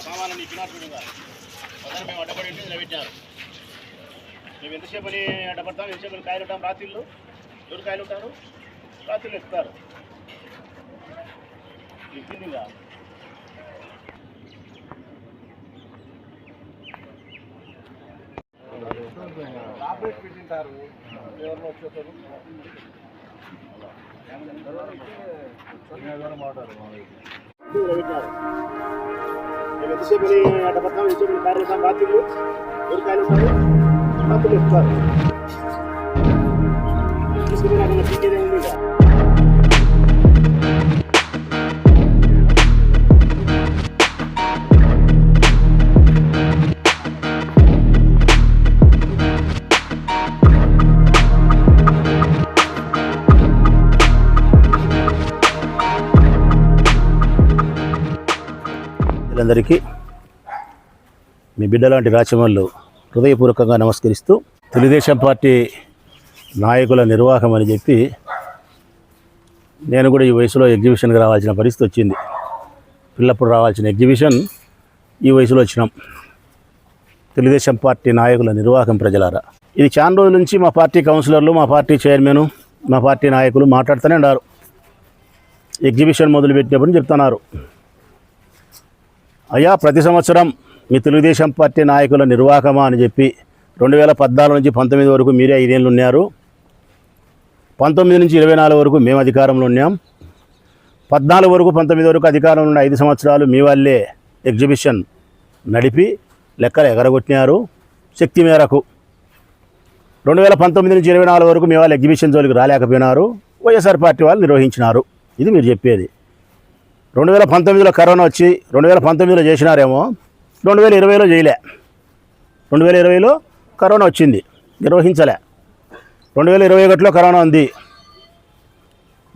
సామాన్లు మొదలు మేము అడ్డపడి నిలబెట్టారు మేము ఎంతసేపు అని అడ్డపడతాం ఎంతసేపు కాయలు ఉంటాం రాత్రిళ్ళు ఎవరు కాయలు ఉంటారు రాత్రిళ్ళు ఎక్కుతారు ఎక్కిందిగా నిలబెట్టారు పెట్టింటారు. ఎంతసేపు అని అడ్డపడతాం ఎంతసేపు అని కాయలు ఉంటాం రాత్రిళ్ళు ఉంటారు తీసుకుని నాకు పీకేదే ఉంది ఇక అందరికీ మీ బిడ్డలాంటి రాచమల్లు హృదయపూర్వకంగా నమస్కరిస్తూ తెలుగుదేశం పార్టీ నాయకుల నిర్వాహం అని చెప్పి నేను కూడా ఈ వయసులో ఎగ్జిబిషన్కి రావాల్సిన పరిస్థితి వచ్చింది. పిల్లప్పుడు రావాల్సిన ఎగ్జిబిషన్ ఈ వయసులో వచ్చినాం. తెలుగుదేశం పార్టీ నాయకుల నిర్వాహకం ప్రజలారా. ఇది చాలా రోజుల నుంచి మా పార్టీ కౌన్సిలర్లు మా పార్టీ చైర్మన్ మా పార్టీ నాయకులు మాట్లాడుతూనే ఉన్నారు. ఎగ్జిబిషన్ మొదలుపెట్టినప్పుడు చెప్తున్నారు. అయ్యా ప్రతి సంవత్సరం మీ తెలుగుదేశం పార్టీ నాయకుల నిర్వాహకమా అని చెప్పి రెండు వేల పద్నాలుగు నుంచి పంతొమ్మిది వరకు మీరే ఐదేళ్ళు ఉన్నారు. పంతొమ్మిది నుంచి ఇరవై నాలుగు వరకు మేము అధికారంలో ఉన్నాం. పద్నాలుగు వరకు పంతొమ్మిది వరకు అధికారంలో ఉన్న ఐదు సంవత్సరాలు మీ వాళ్ళే ఎగ్జిబిషన్ నడిపి లెక్కలు ఎగరగొట్టినారు. శక్తి మేరకు రెండు వేల పంతొమ్మిది నుంచి ఇరవై నాలుగు వరకు మీ వాళ్ళు ఎగ్జిబిషన్ జోలికి రాలేకపోయినారు. వైఎస్ఆర్ పార్టీ వాళ్ళు నిర్వహించినారు. ఇది మీరు చెప్పేది. రెండు వేల పంతొమ్మిదిలో కరోనా వచ్చి రెండు వేల పంతొమ్మిదిలో చేసినారేమో రెండు వేల ఇరవైలో చేయలే. రెండు వేల ఇరవైలో కరోనా వచ్చింది నిర్వహించలే. రెండు వేల ఇరవై ఒకటిలో కరోనా ఉంది.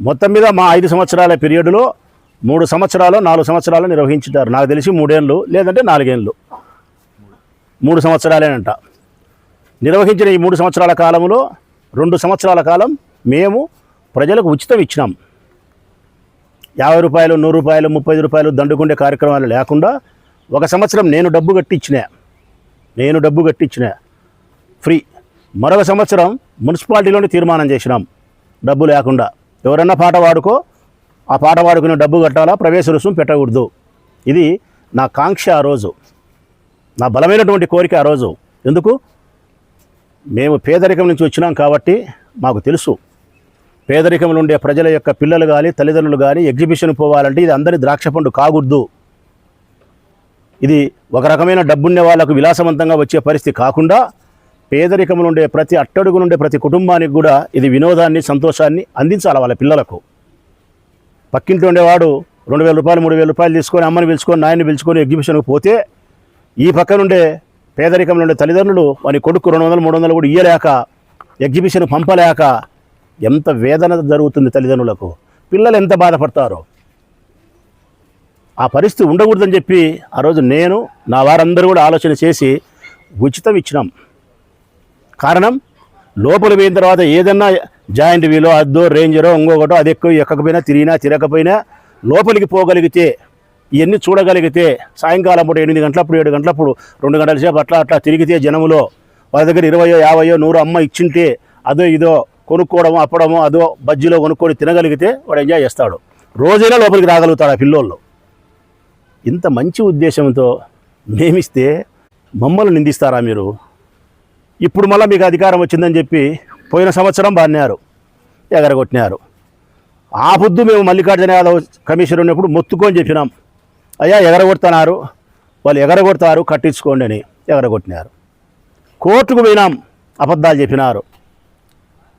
మొత్తం మీద మా ఐదు సంవత్సరాల పీరియడ్లో మూడు సంవత్సరాలు నాలుగు సంవత్సరాలు నిర్వహించుంటారు నాకు తెలిసి మూడేళ్ళు లేదంటే నాలుగేళ్ళు. మూడు సంవత్సరాలేనంట. నిర్వహించిన ఈ మూడు సంవత్సరాల కాలంలో రెండు సంవత్సరాల కాలం మేము ప్రజలకు ఉచితం ఇచ్చినాం. యాభై రూపాయలు నూరు రూపాయలు ముప్పై రూపాయలు దండుకుండే కార్యక్రమాలు లేకుండా ఒక సంవత్సరం నేను డబ్బు కట్టించిన నేను డబ్బు కట్టించిన ఫ్రీ. మరొక సంవత్సరం మున్సిపాలిటీలోనే తీర్మానం చేసినాం డబ్బు లేకుండా. ఎవరన్నా పాట వాడుకో ఆ పాట వాడుకునే డబ్బు కట్టాలా ప్రవేశ రుసుము పెట్టకూడదు. ఇది నా కాంక్ష ఆ రోజు. నా బలమైనటువంటి కోరిక ఆ రోజు. ఎందుకు? మేము పేదరికం నుంచి వచ్చినాం కాబట్టి మాకు తెలుసు. పేదరికంలో ఉండే ప్రజల యొక్క పిల్లలు కానీ తల్లిదండ్రులు కానీ ఎగ్జిబిషన్ పోవాలంటే ఇది అందరి ద్రాక్ష పండు కాకూడదు. ఇది ఒక రకమైన డబ్బున్న వాళ్ళకు విలాసవంతంగా వచ్చే పరిస్థితి కాకుండా పేదరికంలో ఉండే ప్రతి అట్టడుగు నుండే ప్రతి కుటుంబానికి కూడా ఇది వినోదాన్ని సంతోషాన్ని అందించాలి వాళ్ళ పిల్లలకు. పక్కింటి ఉండేవాడు రెండు వేల రూపాయలు మూడు వేల రూపాయలు తీసుకొని అమ్మని పిలుచుకొని నాయన్ని పిలుచుకొని ఎగ్జిబిషన్కి పోతే ఈ పక్క నుండే పేదరికంలో ఉండే తల్లిదండ్రులు వాని కొడుకు రెండు వందలు మూడు వందలు కూడా ఇయ్యలేక ఎగ్జిబిషన్ పంపలేక ఎంత వేదన జరుగుతుంది తల్లిదండ్రులకు? పిల్లలు ఎంత బాధపడతారో? ఆ పరిస్థితి ఉండకూడదని చెప్పి ఆ రోజు నేను నా వారందరూ కూడా ఆలోచన చేసి ఉచితం ఇచ్చినాం. కారణం లోపల పోయిన తర్వాత ఏదన్నా జాయింట్ వీలో అద్దో రేంజరో ఇంకొకటో అది ఎక్కువ ఎక్కకపోయినా తిరిగినా తిరగకపోయినా లోపలికి పోగలిగితే ఇవన్నీ చూడగలిగితే సాయంకాలం పూట ఎనిమిది గంటలప్పుడు ఏడు గంటలప్పుడు రెండు గంటల సేపు అట్లా అట్లా తిరిగితే జనములో వాళ్ళ దగ్గర ఇరవయో యాభయో నూరు అమ్మ ఇచ్చింటే అదో ఇదో కొనుక్కోవడము అప్పడము అదో బజ్జీలో కొనుక్కొని తినగలిగితే వాడు ఎంజాయ్ చేస్తాడు. రోజైనా లోపలికి రాగలుగుతాడు ఆ పిల్లోళ్ళు. ఇంత మంచి ఉద్దేశంతో నియమిస్తే మమ్మల్ని నిందిస్తారా మీరు? ఇప్పుడు మళ్ళీ మీకు అధికారం వచ్చిందని చెప్పి పోయిన సంవత్సరం బాన్నారు ఎగరగొట్టినారు. ఆ పొద్దు మేము మల్లికార్జున యాదవ్ కమిషనర్ ఉన్నప్పుడు మొత్తుకొని చెప్పినాం. అయ్యా ఎగరగొడుతున్నారు. వాళ్ళు ఎగరగొడతారు కట్టించుకోండి అని ఎగరగొట్టినారు. కోర్టుకు పోయినాం అబద్ధాలు చెప్పినారు.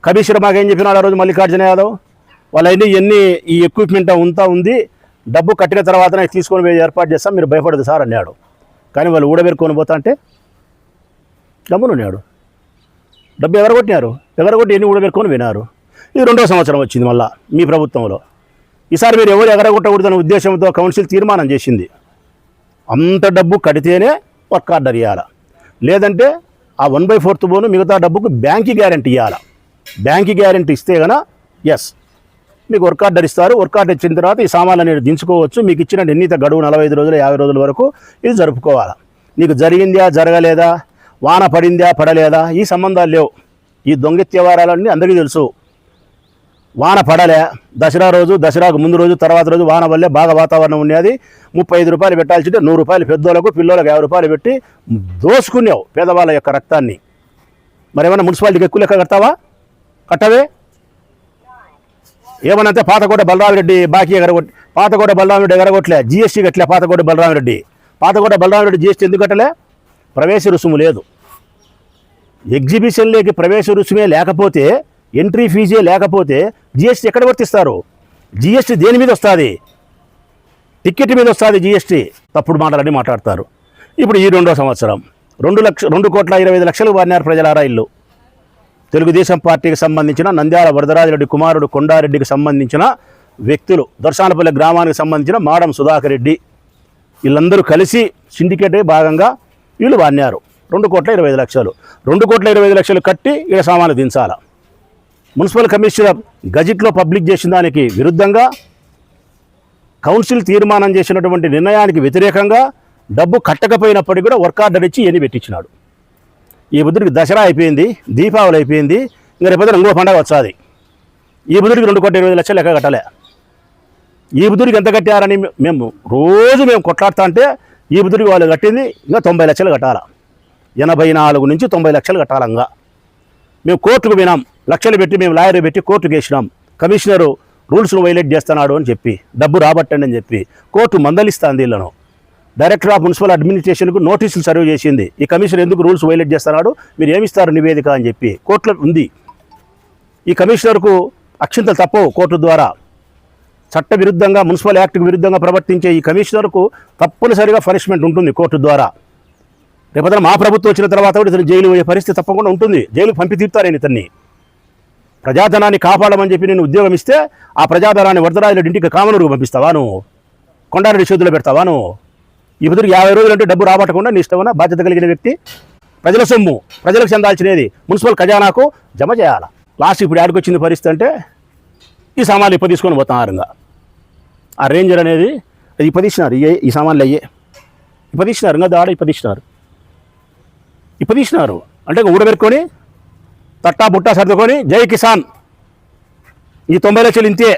కమిషనర్ మాకేం చెప్పినాడు ఆ రోజు మల్లికార్జున యాదవ్? వాళ్ళన్నీ ఎన్ని ఈ ఎక్విప్మెంట్ ఉంతా ఉంది డబ్బు కట్టిన తర్వాతనే తీసుకొని పోయి ఏర్పాటు చేస్తాం మీరు భయపడదు సార్ అన్నాడు. కానీ వాళ్ళు ఊడబెరుకొని పోతా అంటే గమ్మునున్నాడు డబ్బు ఎగరగొట్టినారు ఎగరగొట్టి ఎన్ని ఊడబెరుకొని వినారు ఇది రెండో సంవత్సరం వచ్చింది మళ్ళా మీ ప్రభుత్వంలో. ఈసారి మీరు ఎవరు ఎగరగొట్టకూడదనే ఉద్దేశంతో కౌన్సిల్ తీర్మానం చేసింది. అంత డబ్బు కడితేనే వర్క్ ఆర్డర్ ఇవ్వాలి లేదంటే ఆ వన్ బై ఫోర్త్ బోను మిగతా డబ్బుకు బ్యాంక్ గ్యారెంటీ ఇవ్వాలి బ్యాంక్ గ్యారెంటీ ఇస్తే గన ఎస్ మీకు వర్క్ ఆర్డర్ ఇస్తారు. వర్క్ ఆర్డర్ ఇచ్చిన తర్వాత ఈ సామాన్లు అనేది దించుకోవచ్చు. మీకు ఇచ్చిన నిర్ణీత గడువు నలభై ఐదు రోజులు యాభై రోజుల వరకు ఇది జరుపుకోవాలి? నీకు జరిగిందా జరగలేదా? వాన పడిందా పడలేదా? ఈ సంబంధాలు లేవు. ఈ దొంగత్యవారాలన్నీ అందరికీ తెలుసు. వాన పడలే దసరా రోజు దసరాకు ముందు రోజు తర్వాత రోజు వాన వల్లే బాగా వాతావరణం ఉండేది. ముప్పై ఐదు రూపాయలు పెట్టాల్సింటే నూరు రూపాయలు పెద్దోళ్ళకు పిల్లలకు యాభై రూపాయలు పెట్టి దోసుకునేవు పేదవాళ్ళ యొక్క రక్తాన్ని. మరి మున్సిపాలిటీకి ఎక్కువ లెక్క కడతావా? కట్టవే? ఏమనంటే పాతకోట బలరామిరెడ్డి బాకీ ఎగరగొట్టి పాతకోట బలరామిరెడ్డి ఎగరగొట్టలే జిఎస్టీ కట్టలే పాతకోట బలరామిరెడ్డి. పాతకోట బలరామిరెడ్డి జిఎస్టీ ఎందుకు కట్టలే? ప్రవేశ రుసుము లేదు. ఎగ్జిబిషన్లోకి ప్రవేశ రుసుమే లేకపోతే ఎంట్రీ ఫీజే లేకపోతే జిఎస్టీ ఎక్కడ వర్తిస్తారు? జిఎస్టీ దేని మీద వస్తుంది? టికెట్ మీద వస్తుంది జిఎస్టీ తప్పుడు మాటలని మాట్లాడతారు. ఇప్పుడు ఈ రెండో సంవత్సరం. రెండు లక్ష రెండు కోట్ల ఇరవై ఐదు లక్షలు వాడినారు ప్రజలారా ఇల్లు. తెలుగుదేశం పార్టీకి సంబంధించిన నంద్యాల వరదరాజరెడ్డి కుమారుడు కొండారెడ్డికి సంబంధించిన వ్యక్తులు దర్శానపల్లి గ్రామానికి సంబంధించిన మాడం సుధాకర్ రెడ్డి. వీళ్ళందరూ కలిసి సిండికేట్ భాగంగా వీళ్ళు వాడినారు. రెండు కోట్ల ఇరవై ఐదు లక్షలు. రెండు కోట్ల ఇరవై ఐదు లక్షలు కట్టి ఇక్కడ సామాన్లు దించాల. మున్సిపల్ కమిషనర్ గజిట్లో పబ్లిక్ చేసిన దానికి విరుద్ధంగా కౌన్సిల్ తీర్మానం చేసినటువంటి నిర్ణయానికి వ్యతిరేకంగా డబ్బు కట్టకపోయినప్పటికీ కూడా వర్క్ ఆర్డర్ ఇచ్చి ఎన్ని పెట్టించినాడు. ఈ బుద్ధుడికి దసరా అయిపోయింది దీపావళి అయిపోయింది ఇంకా రేపు ఇంకో పండగ వచ్చాది ఈ బుద్ధుడికి రెండు కోట్ల ఇరవై లక్షలు లెక్క కట్టలే. ఈ బుద్ధుడికి ఎంత కట్టారని మేము రోజు మేము కొట్లాడుతా అంటే ఈ బుద్ధుడికి వాళ్ళు కట్టింది ఇంకా తొంభై లక్షలు కట్టాల. ఎనభై నాలుగు నుంచి తొంభై లక్షలు కట్టాలంగా మేము కోర్టుకు పోయినాం లక్షలు పెట్టి మేము లాయర్ పెట్టి కోర్టుకు వేసినాం. కమిషనరు రూల్స్ను వైలేట్ చేస్తున్నాడు అని చెప్పి డబ్బు రాబట్టండి అని చెప్పి కోర్టు మందలిస్తాంది వీళ్ళను. డైరెక్టర్ ఆఫ్ మున్సిపల్ అడ్మినిస్ట్రేషన్కు నోటీసులు సర్వ్ చేసింది. ఈ కమిషన్ ఎందుకు రూల్స్ వైలేట్ చేస్తున్నాడు? మీరు ఏమిస్తారు నివేదిక అని చెప్పి. కోర్టులో ఉంది. ఈ కమిషనర్కు అక్షింతలు తప్పవు కోర్టు ద్వారా. చట్ట విరుద్ధంగా మున్సిపల్ యాక్ట్కి విరుద్ధంగా ప్రవర్తించే ఈ కమిషనర్కు తప్పనిసరిగా పనిష్మెంట్ ఉంటుంది కోర్టు ద్వారా. రేపదన మా ప్రభుత్వం వచ్చిన తర్వాత కూడా ఇతను జైలు పోయే పరిస్థితి తప్పకుండా ఉంటుంది. జైలు పంపి తీరుతారని ఇతన్ని? ప్రజాధనాన్ని కాపాడమని చెప్పి నేను ఉద్యోగం ఇస్తే ఆ ప్రజాధనాన్ని వరదరాజుల ఇంటికి కామనూరుకు పంపిస్తావా నువ్వు? కొండారెడ్డి చేతుల్లో పెడతావా నువ్వు? ఈ బదులు యాభై రోజులు అంటే డబ్బు రాబట్టకుండా నీ ఇష్టమైన బాధ్యత కలిగిన వ్యక్తి ప్రజల సొమ్ము ప్రజలకు చెందాల్సినది మున్సిపల్ ఖజానాకు జమ చేయాలి? లాస్ట్ ఇప్పుడు ఆడికి పరిస్థితి అంటే ఈ సామాన్లు ఇప్ప తీసుకొని పోతున్నారు ఇంకా ఆ రేంజర్ అనేది అది ఇప్పదీసినారు ఇయ్యే ఈ సామాన్లు అయ్యే. ఇప్పదీసినారు ఇంకా దాడ ఇప్పదీసినారు ఇప్పదీసినారు అంటే ఊడబెట్టుకొని తట్టా బుట్టా సర్దుకొని జై కిసాన్. ఈ తొంభై లక్షలు ఇంతే.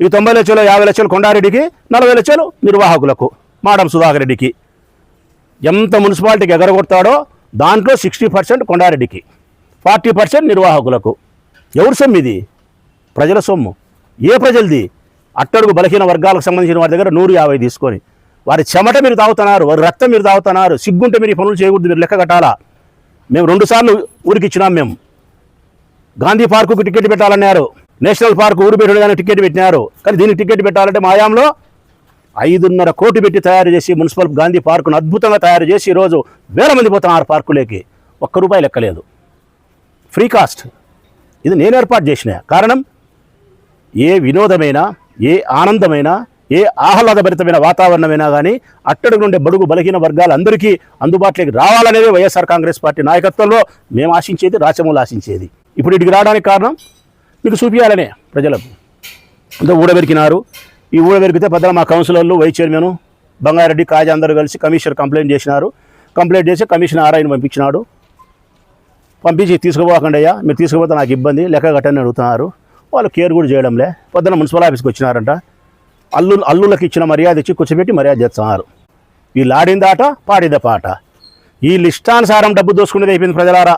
ఈ తొంభై లక్షలు యాభై లక్షలు కొండారెడ్డికి నలభై లక్షలు నిర్వాహకులకు. మాడం సుధాకర్ రెడ్డికి. ఎంత మున్సిపాలిటీకి ఎగరగొడతాడో దాంట్లో సిక్స్టీ పర్సెంట్ కొండారెడ్డికి ఫార్టీ పర్సెంట్ నిర్వాహకులకు. ఎవరి సొమ్ము ఇది? ప్రజల సొమ్ము. ఏ ప్రజలది? అట్టడుగు బలహీన వర్గాలకు సంబంధించిన వారి దగ్గర నూరు యాభై తీసుకొని. వారి చెమట మీరు తాగుతున్నారు వారి రక్తం మీరు తాగుతున్నారు సిగ్గుంటే మీరు పనులు చేయకూడదు మీరు లెక్క కట్టాలా? మేము రెండుసార్లు ఊరికి ఇచ్చినాం మేము. గాంధీ పార్కుకు టికెట్ పెట్టాలన్నారు నేషనల్ పార్క్ ఊరు పెట్టడానికి టికెట్ పెట్టినారు. కానీ దీనికి టికెట్ పెట్టాలంటే మాయాంలో ఐదున్నర కోటి పెట్టి తయారు చేసి మున్సిపల్ గాంధీ పార్కును అద్భుతంగా తయారు చేసి ఈరోజు వేల మంది పోతున్నారు పార్కులోకి. ఒక్క రూపాయి లెక్కలేదు. Free cost. ఇది నేను ఏర్పాటు చేసిన. కారణం? ఏ వినోదమైనా ఏ ఆనందమైనా ఏ ఆహ్లాదభరితమైన వాతావరణమైనా కానీ అట్టడుగు నుండే బడుగు బలహీన వర్గాలందరికీ అందుబాటులోకి రావాలనేది వైఎస్ఆర్ కాంగ్రెస్ పార్టీ నాయకత్వంలో మేము ఆశించేది రాచమూలు ఆశించేది. ఇప్పుడు ఇటుకి రావడానికి కారణం? మీకు చూపించాలనే ప్రజలకు. అంతా ఊడబెరికినారు ఈ ఊడబెరికితే పెద్దల మా కౌన్సిలర్లు వైస్ చైర్మన్ బంగారెడ్డి కాజా అందరూ కలిసి కమిషనర్ కంప్లైంట్ చేసినారు. కంప్లైంట్ చేసి కమిషనర్ ఆర్ఐని పంపించినాడు. పంపించి తీసుకుపోకండి అయ్యా మీరు తీసుకుపోతే నాకు ఇబ్బంది లెక్క కట్టని అడుగుతున్నారు. వాళ్ళు కేర్ కూడా చేయడంలే. పొద్దున్న మున్సిపల్ ఆఫీస్కి వచ్చినారంట. అల్లు అల్లులకు ఇచ్చిన మర్యాద ఇచ్చి కూర్చోబెట్టి మర్యాద చేస్తున్నారు. వీళ్ళు ఆడిందాట పాడింద పాట. ఈ లిష్టానుసారం డబ్బు దోసుకునేది అయిపోయింది ప్రజలారా.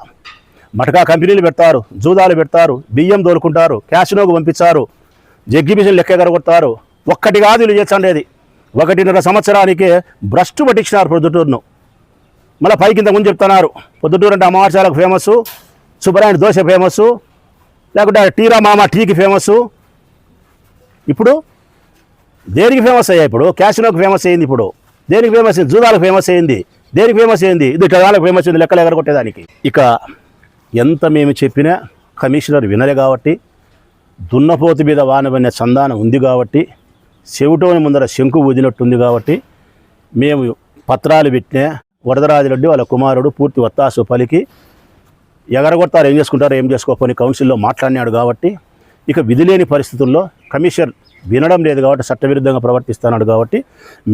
మటకా కంపెనీలు పెడతారు జూదాలు పెడతారు బియ్యం దోలుకుంటారు క్యాసినోకు పంపించారు ఎగ్జిబిషన్ లెక్క ఎగరగొడతారు. ఒక్కటి కాదు వీళ్ళు చేస్తుండేది. ఒకటిన్నర సంవత్సరానికి భ్రష్టు పట్టించినారు పొద్దుటూరును. మళ్ళీ పైకి ఇంత ముందు చెప్తున్నారు పొద్దుటూరు అంటే అమావాస్యాలకు ఫేమస్ సుబ్బరాయణ దోశ ఫేమస్ లేకుంటే టీరా మామ టీకి ఫేమస్. ఇప్పుడు దేనికి ఫేమస్ అయ్యాయి ఇప్పుడు? క్యాసినోకి ఫేమస్ అయింది ఇప్పుడు. దేనికి ఫేమస్ అయింది జూదాలకు ఫేమస్ అయింది దేనికి ఫేమస్ అయింది ఇది ఇటగాలకు ఫేమస్ అయింది లెక్కలు ఎగరగొట్టేదానికి ఇక ఎంత మేము చెప్పినా కమిషనర్ వినలే కాబట్టి దున్నపోతు మీద వానబడిన సంధానం ఉంది కాబట్టి చెవిటోని ముందర శంకు ఊదినట్టుంది కాబట్టి మేము పత్రాలు పెట్టినా వరదరాజులడ్డి వాళ్ళ కుమారుడు పూర్తి ఒత్తాసు పలికి ఎగరగొడతారు. ఏం చేసుకుంటారు? ఏం చేసుకోకపోని కౌన్సిల్లో మాట్లాడినాడు కాబట్టి ఇక విధి లేని పరిస్థితుల్లో కమిషన్ వినడం లేదు కాబట్టి చట్టవిరుద్ధంగా ప్రవర్తిస్తున్నాడు కాబట్టి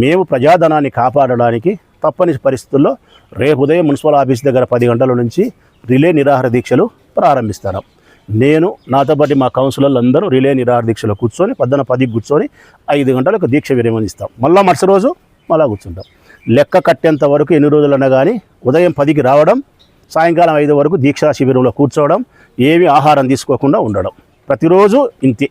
మేము ప్రజాధనాన్ని కాపాడడానికి తప్పని పరిస్థితుల్లో రేపు ఉదయం మున్సిపల్ ఆఫీస్ దగ్గర పది గంటల నుంచి రిలే నిరాహార దీక్షలు ప్రారంభిస్తాను నేను నాతో పాటు మా కౌన్సిలర్లు అందరూ రిలే నిరాహార దీక్షలో కూర్చొని పద్దన పదికి కూర్చొని ఐదు గంటలకు దీక్ష విరమణ ఇస్తాం. మళ్ళీ మరుసటి రోజు మళ్ళా కూర్చుంటాం. లెక్క కట్టేంత వరకు ఎన్ని రోజులన్నా కానీ ఉదయం పదికి రావడం సాయంకాలం ఐదు వరకు దీక్షా శిబిరంలో కూర్చోవడం ఏమి ఆహారం తీసుకోకుండా ఉండడం. ప్రతిరోజు ఇంతే.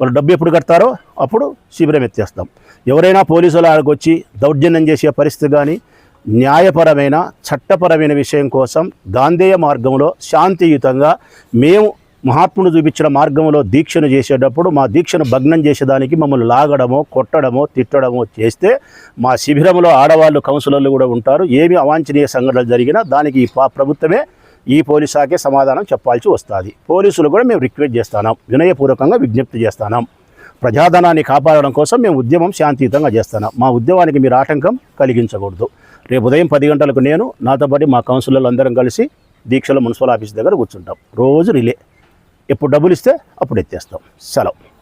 వాళ్ళు డబ్బు ఎప్పుడు కడతారో అప్పుడు శిబిరం ఎత్తేస్తాం. ఎవరైనా పోలీసులు ఆడకొచ్చి వచ్చి దౌర్జన్యం చేసే పరిస్థితి కానీ న్యాయపరమైన చట్టపరమైన విషయం కోసం గాంధేయ మార్గంలో శాంతియుతంగా మేము మహాత్ముడు చూపించిన మార్గంలో దీక్షను చేసేటప్పుడు మా దీక్షను భగ్నం చేసేదానికి మమ్మల్ని లాగడమో కొట్టడమో తిట్టడమో చేస్తే మా శిబిరంలో ఆడవాళ్ళు కౌన్సిలర్లు కూడా ఉంటారు. ఏమి అవాంఛనీయ సంఘటనలు జరిగినా దానికి ఈ ప్రభుత్వమే ఈ పోలీసాకే శాఖే సమాధానం చెప్పాల్సి వస్తుంది. పోలీసులు కూడా మేము రిక్వెస్ట్ చేస్తున్నాం వినయపూర్వకంగా విజ్ఞప్తి చేస్తున్నాం ప్రజాధనాన్ని కాపాడడం కోసం మేము ఉద్యమం శాంతియుతంగా చేస్తున్నాం మా ఉద్యమానికి మీరు ఆటంకం కలిగించకూడదు. రేపు ఉదయం పది గంటలకు నేను నాతో పాటు మా కౌన్సిలర్లు అందరం కలిసి దీక్షలో మున్సిపల్ ఆఫీస్ దగ్గర కూర్చుంటాం. రోజు రిలే. ఎప్పుడు డబ్బులు ఇస్తే అప్పుడు ఎత్తేస్తాం. సెలవు.